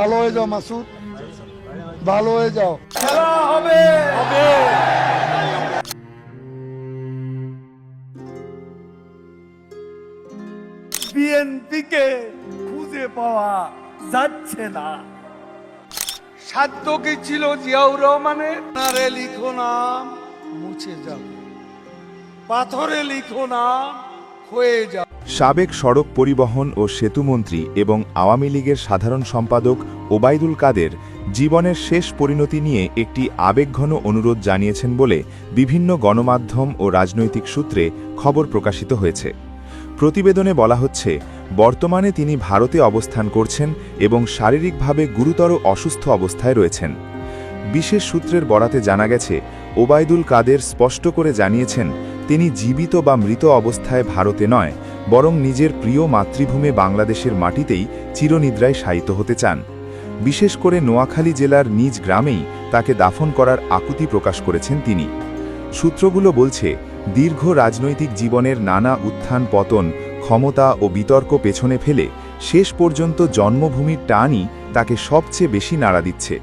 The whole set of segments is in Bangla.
ভালো হয়ে যাও মাসুদ। ভালো হয়ে যাও। বিএনপিকে খুঁজে পাওয়া যাচ্ছে না। সাধ্য কি ছিল জিয়াউর রহমানের? নারে লিখো নাম মুছে যাও। পাথরে লিখো নাম হয়ে সাবেক সড়ক পরিবহন ও সেতুমন্ত্রী এবং আওয়ামী লীগের সাধারণ সম্পাদক ওবায়দুল কাদের জীবনের শেষ পরিণতি নিয়ে একটি আবেগঘন অনুরোধ জানিয়েছেন বলে বিভিন্ন গণমাধ্যম ও রাজনৈতিক সূত্রে খবর প্রকাশিত হয়েছে। প্রতিবেদনে বলা হচ্ছে, বর্তমানে তিনি ভারতে অবস্থান করছেন এবং শারীরিকভাবে গুরুতর অসুস্থ অবস্থায় রয়েছেন। বিশেষ সূত্রের বরাতে জানা গেছে, ওবায়দুল কাদের স্পষ্ট করে জানিয়েছেন তিনি জীবিত বা মৃত অবস্থায় ভারতে নয়, বরং নিজের প্রিয় মাতৃভূমি বাংলাদেশের মাটিতেই চিরনিদ্রায় শায়িত হতে চান। বিশেষ করে নোয়াখালী জেলার নিজ গ্রামেই তাকে দাফন করার আকুতি প্রকাশ করেছেন তিনি। সূত্রগুলো বলছে, দীর্ঘ রাজনৈতিক জীবনের নানা উত্থান, পতন, ক্ষমতা ও বিতর্ক পেছনে ফেলে শেষ পর্যন্ত জন্মভূমির টানই তাকে সবচেয়ে বেশি নাড়া দিচ্ছে।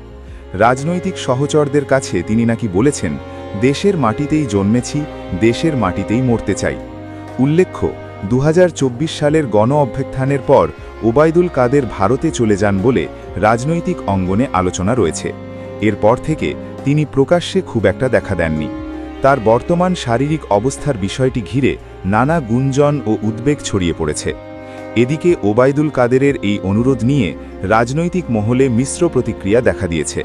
রাজনৈতিক সহচরদের কাছে তিনি নাকি বলেছেন দেশের মাটিতেই জন্মেছি, দেশের মাটিতেই মরতে চাই। উল্লেখ্য দু হাজার চব্বিশ সালের গণ অভ্যুত্থানের পর ওবায়দুল কাদের ভারতে চলে যান বলে রাজনৈতিক অঙ্গনে আলোচনা রয়েছে। এরপর থেকে তিনি প্রকাশ্যে খুব একটা দেখা দেননি। তার বর্তমান শারীরিক অবস্থার বিষয়টি ঘিরে নানা গুঞ্জন ও উদ্বেগ ছড়িয়ে পড়েছে। এদিকে ওবায়দুল কাদেরের এই অনুরোধ নিয়ে রাজনৈতিক মহলে মিশ্র প্রতিক্রিয়া দেখা দিয়েছে।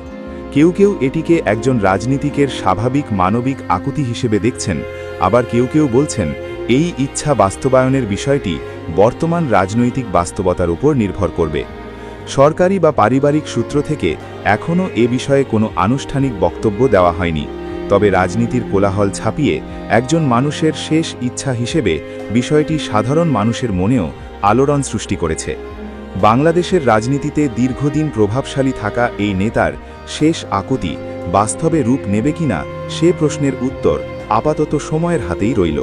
কেউ কেউ এটিকে একজন রাজনীতিকের স্বাভাবিক মানবিক আকুতি হিসেবে দেখছেন, আবার কেউ কেউ বলছেন, এই ইচ্ছা বাস্তবায়নের বিষয়টি বর্তমান রাজনৈতিক বাস্তবতার উপর নির্ভর করবে। সরকারি বা পারিবারিক সূত্র থেকে এখনও এ বিষয়ে কোনো আনুষ্ঠানিক বক্তব্য দেওয়া হয়নি, তবে রাজনীতির কোলাহল ছাপিয়ে একজন মানুষের শেষ ইচ্ছা হিসেবে বিষয়টি সাধারণ মানুষের মনেও আলোড়ন সৃষ্টি করেছে। বাংলাদেশের রাজনীতিতে দীর্ঘদিন প্রভাবশালী থাকা এই নেতার শেষ আকুতি বাস্তবে রূপ নেবে কিনা সে প্রশ্নের উত্তর আপাতত সময়ের হাতেই রইল।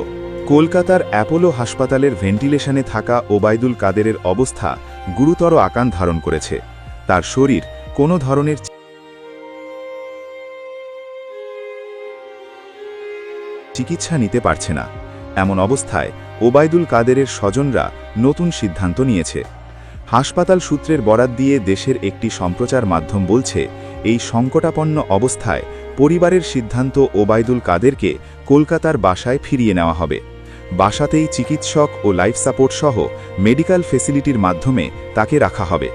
কলকাতার অ্যাপোলো হাসপাতালের ভেন্টিলেশনে থাকা ওবায়দুল কাদেরের অবস্থা গুরুতর আকান ধারণ করেছে। তার শরীর কোনো ধরনের চিকিৎসা নিতে পারছে না। এমন অবস্থায় ওবায়দুল কাদেরের স্বজনরা নতুন সিদ্ধান্ত নিয়েছে। হাসপাতাল সূত্রের বরাত দিয়ে দেশের একটি সম্প্রচার মাধ্যম বলছে এই সংকটাপন্ন অবস্থায় পরিবারের সিদ্ধান্ত ওবায়দুল কাদেরকে কলকাতার বাসায় ফিরিয়ে নেওয়া হবে। বাসাতেই চিকিৎসক ও লাইফ সাপোর্ট সহ মেডিকেল ফেসিলিটির মাধ্যমে তাকে রাখা হবে।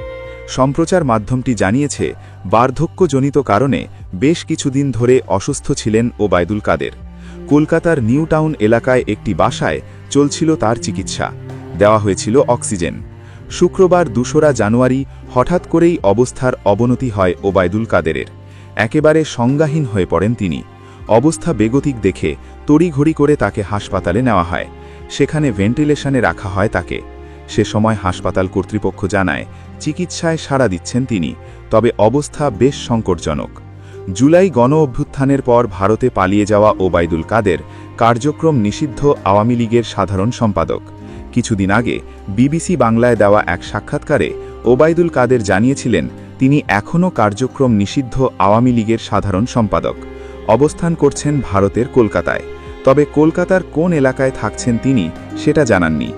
সম্প্রচার মাধ্যমটি জানিয়েছে, বার্ধক্যজনিত কারণে বেশ কিছুদিন ধরে অসুস্থ ছিলেন ওবায়দুল কাদের। কলকাতার নিউ টাউন এলাকায় একটি বাসায় চলছিল তার চিকিৎসা। দেওয়া হয়েছিল অক্সিজেন। শুক্রবার দুশোরা জানুয়ারি হঠাৎ করেই অবস্থার অবনতি হয় ওবায়দুল কাদেরের। একেবারে সংজ্ঞাহীন হয়ে পড়েন তিনি। অবস্থা বেগতিক দেখে তড়িঘড়ি করে তাকে হাসপাতালে নেওয়া হয়। সেখানে ভেন্টিলেশনে রাখা হয় তাকে। সে সময় হাসপাতাল কর্তৃপক্ষ জানায়, চিকিৎসায় সাড়া দিচ্ছেন তিনি, তবে অবস্থা বেশ সংকটজনক। জুলাই গণ অভ্যুত্থানের পর ভারতে পালিয়ে যাওয়া ওবায়দুল কাদের কার্যক্রম নিষিদ্ধ আওয়ামী লীগের সাধারণ সম্পাদক। কিছুদিন আগে বিবিসি বাংলায় দেওয়া এক সাক্ষাৎকারে ওবায়দুল কাদের জানিয়েছিলেন, তিনি এখনও কার্যক্রম নিষিদ্ধ আওয়ামী লীগের সাধারণ সম্পাদক। অবস্থান করছেন ভারতের কলকাতায়। তবে কলকাতার কোন এলাকায় থাকছেন তিনি, সেটা জানাননি।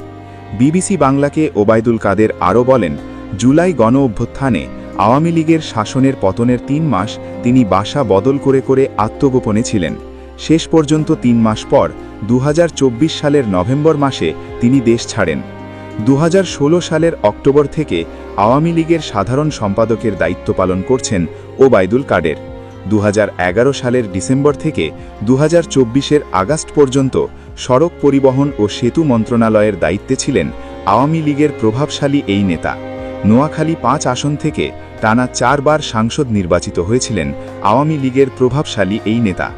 বিবিসি বাংলাকে ওবায়দুল কাদের আরও বলেন, জুলাই গণ অভ্যুত্থানে আওয়ামী লীগের শাসনের পতনের তিন মাস তিনি বাসা বদল করে করে আত্মগোপনে ছিলেন। শেষ পর্যন্ত তিন মাস পর দু হাজার চব্বিশ সালের নভেম্বর মাসে তিনি দেশ ছাড়েন। দু হাজার ষোলো সালের অক্টোবর থেকে আওয়ামী লীগের সাধারণ সম্পাদকের দায়িত্ব পালন করছেন ওবায়দুল কাদের। দু সালের ডিসেম্বর থেকে দু হাজার আগস্ট পর্যন্ত সড়ক পরিবহন ও সেতু মন্ত্রণালয়ের দায়িত্বে ছিলেন আওয়ামী লীগের প্রভাবশালী এই নেতা। নোয়াখালী পাঁচ আসন থেকে টানা চারবার সাংসদ নির্বাচিত হয়েছিলেন আওয়ামী লীগের প্রভাবশালী এই নেতা।